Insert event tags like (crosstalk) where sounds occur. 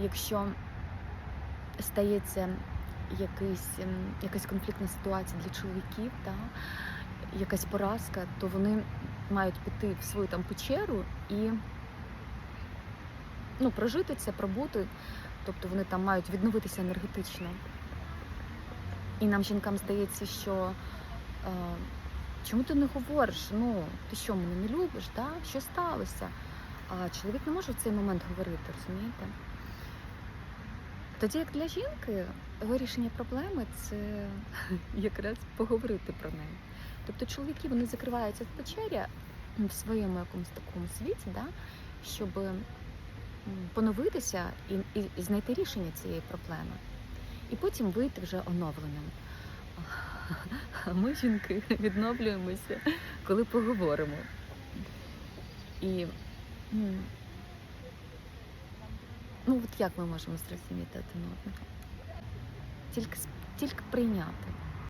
якщо стається якийсь, ем, якась конфліктна ситуація для чоловіків, та, якась поразка, то вони мають піти в свою там печеру і ну, прожити це, пробути. Тобто вони там мають відновитися енергетично. І нам, жінкам, здається, що е, чому ти не говориш? Ну, ти що, мене не любиш? Да? Що сталося? А чоловік не може в цей момент говорити, розумієте? Тоді як для жінки вирішення проблеми це (laughs) якраз поговорити про неї. Тобто чоловіки вони закриваються в печері в своєму якомусь такому світі, да? щоб поновитися і, і, і знайти рішення цієї проблеми. І потім вийти вже оновленим. А ми, жінки, (laughs) відновлюємося, коли поговоримо. І ну, от як ми можемо зрозуміти один одного? Тільки, тільки прийняти.